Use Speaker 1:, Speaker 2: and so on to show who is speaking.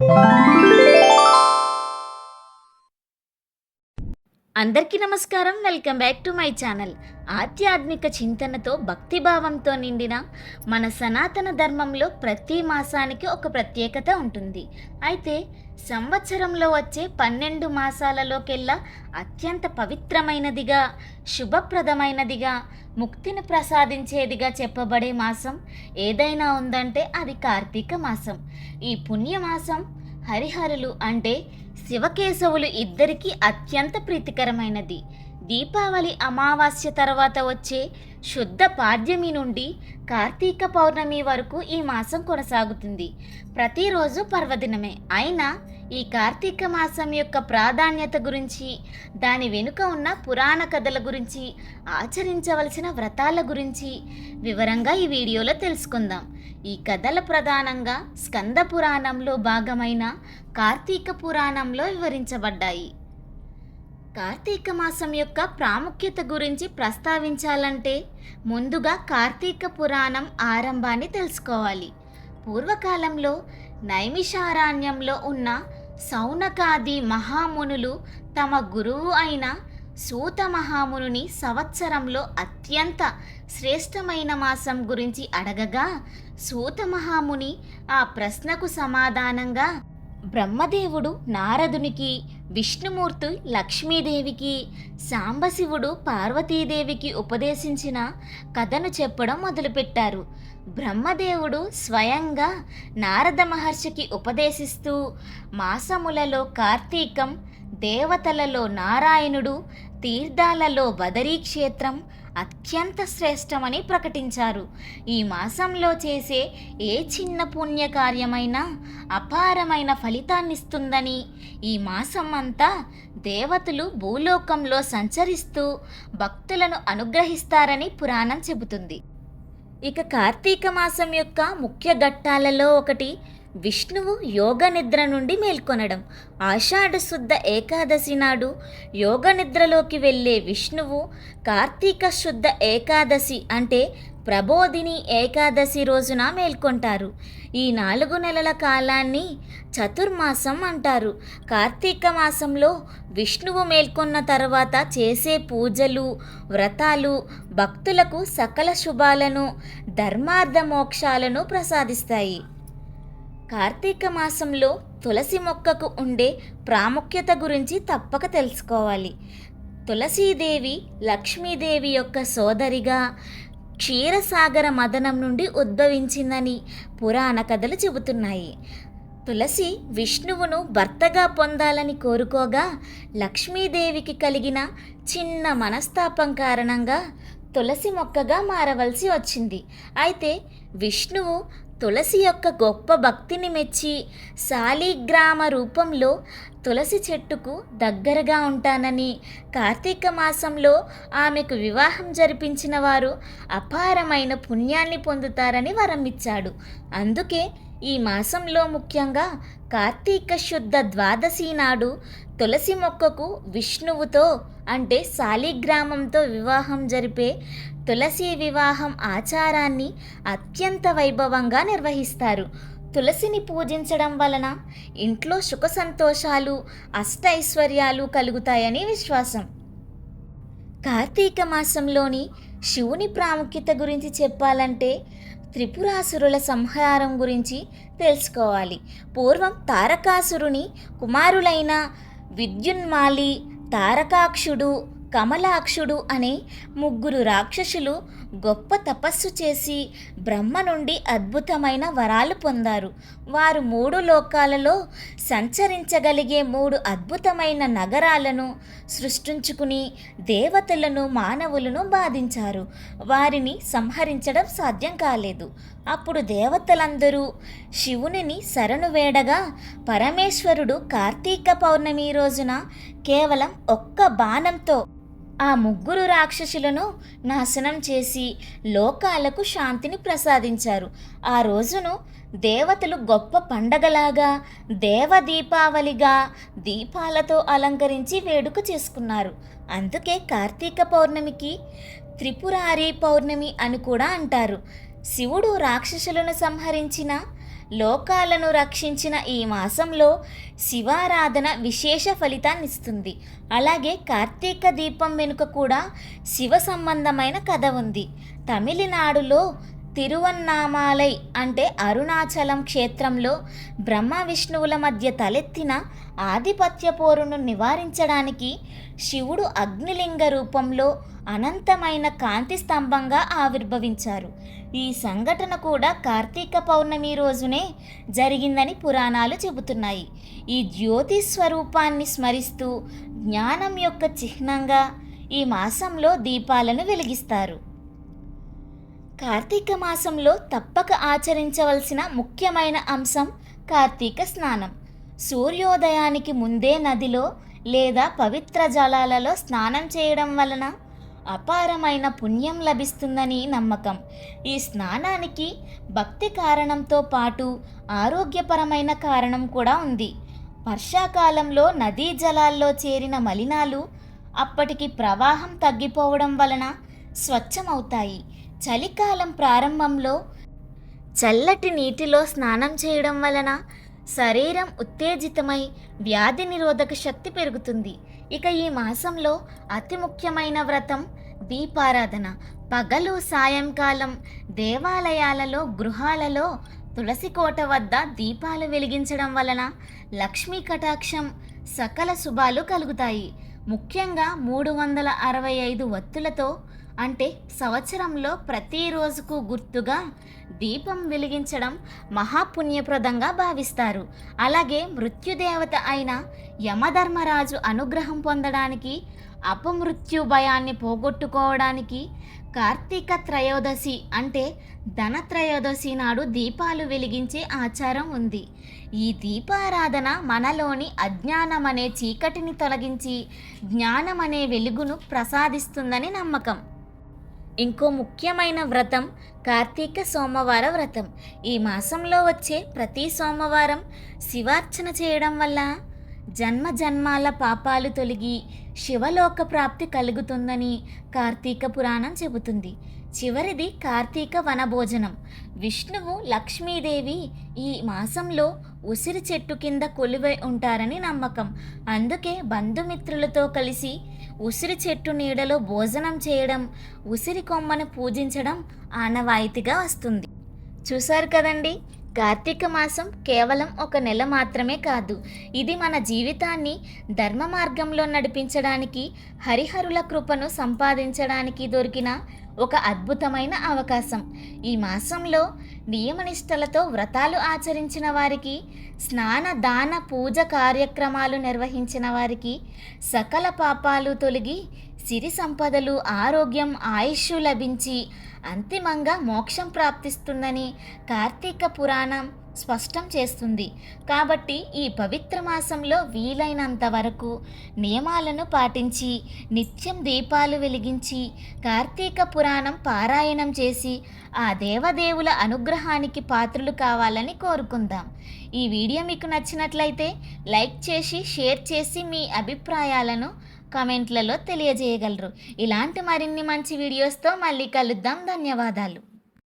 Speaker 1: you. అందరికీ నమస్కారం. Welcome back to my channel. ఆధ్యాత్మిక చింతనతో భక్తిభావంతో నిండిన మన సనాతన ధర్మంలో ప్రతి మాసానికి ఒక ప్రత్యేకత ఉంటుంది. అయితే సంవత్సరంలో వచ్చే పన్నెండు మాసాలలోకెల్లా అత్యంత పవిత్రమైనదిగా శుభప్రదమైనదిగా ముక్తిని ప్రసాదించేదిగా చెప్పబడే మాసం ఏదైనా ఉందంటే అది కార్తీక మాసం. ఈ పుణ్యమాసం హరిహరులు అంటే శివకేశవులు ఇద్దరికీ అత్యంత ప్రీతికరమైనది. దీపావళి అమావాస్య తర్వాత వచ్చే శుద్ధ పాడ్యమి నుండి కార్తీక పౌర్ణమి వరకు ఈ మాసం కొనసాగుతుంది. ప్రతిరోజు పర్వదినమే. అయినా ఈ కార్తీక మాసం యొక్క ప్రాధాన్యత గురించి దాని వెనుక ఉన్న పురాణ కథల గురించి ఆచరించవలసిన వ్రతాల గురించి వివరంగా ఈ వీడియోలో తెలుసుకుందాం. ఈ కథల ప్రధానంగా స్కంద పురాణంలో భాగమైన కార్తీక పురాణంలో వివరించబడ్డాయి. కార్తీక మాసం యొక్క ప్రాముఖ్యత గురించి ప్రస్తావించాలంటే ముందుగా కార్తీక పురాణం ఆరంభాన్ని తెలుసుకోవాలి. పూర్వకాలంలో నైమిషారణ్యంలో ఉన్న సౌనకాది మహామునులు తమ గురువు అయిన సూత మహామునుని సంవత్సరంలో అత్యంత శ్రేష్టమైన మాసం గురించి అడగగా సూత మహాముని ఆ ప్రశ్నకు సమాధానంగా బ్రహ్మదేవుడు నారదునికి విష్ణుమూర్తి లక్ష్మీదేవికి సాంబశివుడు పార్వతీదేవికి ఉపదేశించిన కథను చెప్పడం మొదలుపెట్టారు. బ్రహ్మదేవుడు స్వయంగా నారద మహర్షికి ఉపదేశిస్తూ మాసములలో కార్తీకం దేవతలలో నారాయణుడు తీర్థాలలో బదరీక్షేత్రం అత్యంత శ్రేష్టమని ప్రకటించారు. ఈ మాసంలో చేసే ఏ చిన్న పుణ్యకార్యమైనా అపారమైన ఫలితాన్నిస్తుందని ఈ మాసం అంతా దేవతలు భూలోకంలో సంచరిస్తూ భక్తులను అనుగ్రహిస్తారని పురాణం చెబుతుంది. ఇక కార్తీక మాసం యొక్క ముఖ్య ఘట్టాలలో ఒకటి విష్ణువు యోగ నిద్ర నుండి మేల్కొనడం. ఆషాఢ శుద్ధ ఏకాదశి నాడు యోగ నిద్రలోకి వెళ్ళే విష్ణువు కార్తీక శుద్ధ ఏకాదశి అంటే ప్రబోధిని ఏకాదశి రోజున మేల్కొంటారు. ఈ నాలుగు నెలల కాలాన్ని చతుర్మాసం అంటారు. కార్తీక మాసంలో విష్ణువు మేల్కొన్న తర్వాత చేసే పూజలు వ్రతాలు భక్తులకు సకల శుభాలను ధర్మార్థ మోక్షాలను ప్రసాదిస్తాయి. కార్తీక మాసంలో తులసి మొక్కకు ఉండే ప్రాముఖ్యత గురించి తప్పక తెలుసుకోవాలి. తులసీదేవి లక్ష్మీదేవి యొక్క సోదరిగా క్షీరసాగర మదనం నుండి ఉద్భవించిందని పురాణ కథలు చెబుతున్నాయి. తులసి విష్ణువును భర్తగా పొందాలని కోరుకోగా లక్ష్మీదేవికి కలిగిన చిన్న మనస్తాపం కారణంగా తులసి మొక్కగా మారవలసి వచ్చింది. అయితే విష్ణువు తులసి యొక్క గొప్ప భక్తిని మెచ్చి శాలిగ్రామ రూపంలో తులసి చెట్టుకు దగ్గరగా ఉంటానని కార్తీక మాసంలో ఆమెకు వివాహం జరిపించిన వారు అపారమైన పుణ్యాన్ని పొందుతారని వరం ఇచ్చాడు అందుకే ఈ మాసంలో ముఖ్యంగా కార్తీక శుద్ధ ద్వాదశి నాడు తులసి మొక్కకు విష్ణువుతో అంటే శాలిగ్రామంతో వివాహం జరిపే తులసి వివాహం ఆచారాన్ని అత్యంత వైభవంగా నిర్వహిస్తారు. తులసిని పూజించడం వలన ఇంట్లో సుఖ సంతోషాలు అష్టైశ్వర్యాలు కలుగుతాయని విశ్వాసం. కార్తీక మాసంలోని శివుని ప్రాముఖ్యత గురించి చెప్పాలంటే త్రిపురాసురుల సంహారం గురించి తెలుసుకోవాలి. పూర్వం తారకాసురుని కుమారులైన విద్యున్మాలి తారకాక్షుడు కమలాక్షుడు అనే ముగ్గురు రాక్షసులు గొప్ప తపస్సు చేసి బ్రహ్మ నుండి అద్భుతమైన వరాలు పొందారు. వారు మూడు లోకాలలో సంచరించగలిగే మూడు అద్భుతమైన నగరాలను సృష్టించుకుని దేవతలను మానవులను బాధించారు. వారిని సంహరించడం సాధ్యం కాలేదు. అప్పుడు దేవతలందరూ శివునిని శరణు వేడగా పరమేశ్వరుడు కార్తీక పౌర్ణమి రోజున కేవలం ఒక్క బాణంతో ఆ ముగ్గురు రాక్షసులను నాశనం చేసి లోకాలకు శాంతిని ప్రసాదించారు. ఆ రోజును దేవతలు గొప్ప పండగలాగా దేవ దీపావళిగా దీపాలతో అలంకరించి వేడుక చేసుకున్నారు. అందుకే కార్తీక పౌర్ణమికి త్రిపురారి పౌర్ణమి అని కూడా అంటారు. శివుడు రాక్షసులను సంహరించిన లోకాలను రక్షించిన ఈ మాసంలో శివారాధన విశేష ఫలితాన్నిస్తుంది అలాగే కార్తీక దీపం వెనుక కూడా శివ సంబంధమైన కథ ఉంది. తమిళనాడులో తిరువన్నామాలై అంటే అరుణాచలం క్షేత్రంలో బ్రహ్మ విష్ణువుల మధ్య తలెత్తిన ఆధిపత్య పోరును నివారించడానికి శివుడు అగ్నిలింగ రూపంలో అనంతమైన కాంతి స్తంభంగా ఆవిర్భవించారు. ఈ సంఘటన కూడా కార్తీక పౌర్ణమి రోజునే జరిగిందని పురాణాలు చెబుతున్నాయి. ఈ జ్యోతి స్వరూపాన్ని స్మరిస్తూ జ్ఞానం యొక్క చిహ్నంగా ఈ మాసంలో దీపాలను వెలిగిస్తారు. కార్తీక మాసంలో తప్పక ఆచరించవలసిన ముఖ్యమైన అంశం కార్తీక స్నానం. సూర్యోదయానికి ముందే నదిలో లేదా పవిత్ర జలాలలో స్నానం చేయడం వలన అపారమైన పుణ్యం లభిస్తుందని నమ్మకం. ఈ స్నానానికి భక్తి కారణంతో పాటు ఆరోగ్యపరమైన కారణం కూడా ఉంది. వర్షాకాలంలో నదీ జలాల్లో చేరిన మలినాలు అప్పటికి ప్రవాహం తగ్గిపోవడం వలన స్వచ్ఛమవుతాయి. చలికాలం ప్రారంభంలో చల్లటి నీటిలో స్నానం చేయడం వలన శరీరం ఉత్తేజితమై వ్యాధి నిరోధక శక్తి పెరుగుతుంది. ఇక ఈ మాసంలో అతి ముఖ్యమైన వ్రతం దీపారాధన. పగలు సాయంకాలం దేవాలయాలలో గృహాలలో తులసి కోట వద్ద దీపాలు వెలిగించడం వలన లక్ష్మీ కటాక్షం సకల శుభాలు కలుగుతాయి. ముఖ్యంగా మూడు వందల అరవై ఐదు వత్తులతో అంటే సంవత్సరంలో ప్రతిరోజుకు గుర్తుగా దీపం వెలిగించడం మహాపుణ్యప్రదంగా భావిస్తారు. అలాగే మృత్యుదేవత అయిన యమధర్మరాజు అనుగ్రహం పొందడానికి అపమృత్యు భయాన్ని పోగొట్టుకోవడానికి కార్తీక త్రయోదశి అంటే ధనత్రయోదశి నాడు దీపాలు వెలిగించే ఆచారం ఉంది. ఈ దీపారాధన మనలోని అజ్ఞానం అనే చీకటిని తొలగించి జ్ఞానం అనే వెలుగును ప్రసాదిస్తుందని నమ్మకం. ఇంకో ముఖ్యమైన వ్రతం కార్తీక సోమవార వ్రతం. ఈ మాసంలో వచ్చే ప్రతి సోమవారం శివార్చన చేయడం వల్ల జన్మ జన్మాల పాపాలు తొలగి శివలోక ప్రాప్తి కలుగుతుందని కార్తీక పురాణం చెబుతుంది. చివరిది కార్తీక వనభోజనం. విష్ణువు లక్ష్మీదేవి ఈ మాసంలో ఉసిరి చెట్టు కింద కొలువై ఉంటారని నమ్మకం. అందుకే బంధుమిత్రులతో కలిసి ఉసిరి చెట్టు నీడలో భోజనం చేయడం ఉసిరి కొమ్మను పూజించడం ఆనవాయితీగా వస్తుంది. చూశారు కదండి? కార్తీక మాసం కేవలం ఒక నెల మాత్రమే కాదు. ఇది మన జీవితాన్ని ధర్మ మార్గంలో నడిపించడానికి హరిహరుల కృపను సంపాదించడానికి దొరికిన ఒక అద్భుతమైన అవకాశం. ఈ మాసంలో నియమనిష్టలతో వ్రతాలు ఆచరించిన వారికి స్నాన దాన పూజ కార్యక్రమాలు నిర్వహించిన వారికి సకల పాపాలు తొలగి సిరి సంపదలు ఆరోగ్యం ఆయుష్ లభించి అంతిమంగా మోక్షం ప్రాప్తిస్తుందని కార్తీక పురాణం స్పష్టం చేస్తుంది. కాబట్టి ఈ పవిత్ర మాసంలో వీలైనంత వరకు నియమాలను పాటించి నిత్యం దీపాలు వెలిగించి కార్తీక పురాణం పారాయణం చేసి ఆ దేవదేవుల అనుగ్రహానికి పాత్రులు కావాలని కోరుకుందాం. ఈ వీడియో మీకు నచ్చినట్లయితే లైక్ చేసి షేర్ చేసి మీ అభిప్రాయాలను కామెంట్లలో తెలియజేయగలరు. ఇలాంటి మరిన్ని మంచి వీడియోస్తో మళ్ళీ కలుద్దాం. ధన్యవాదాలు.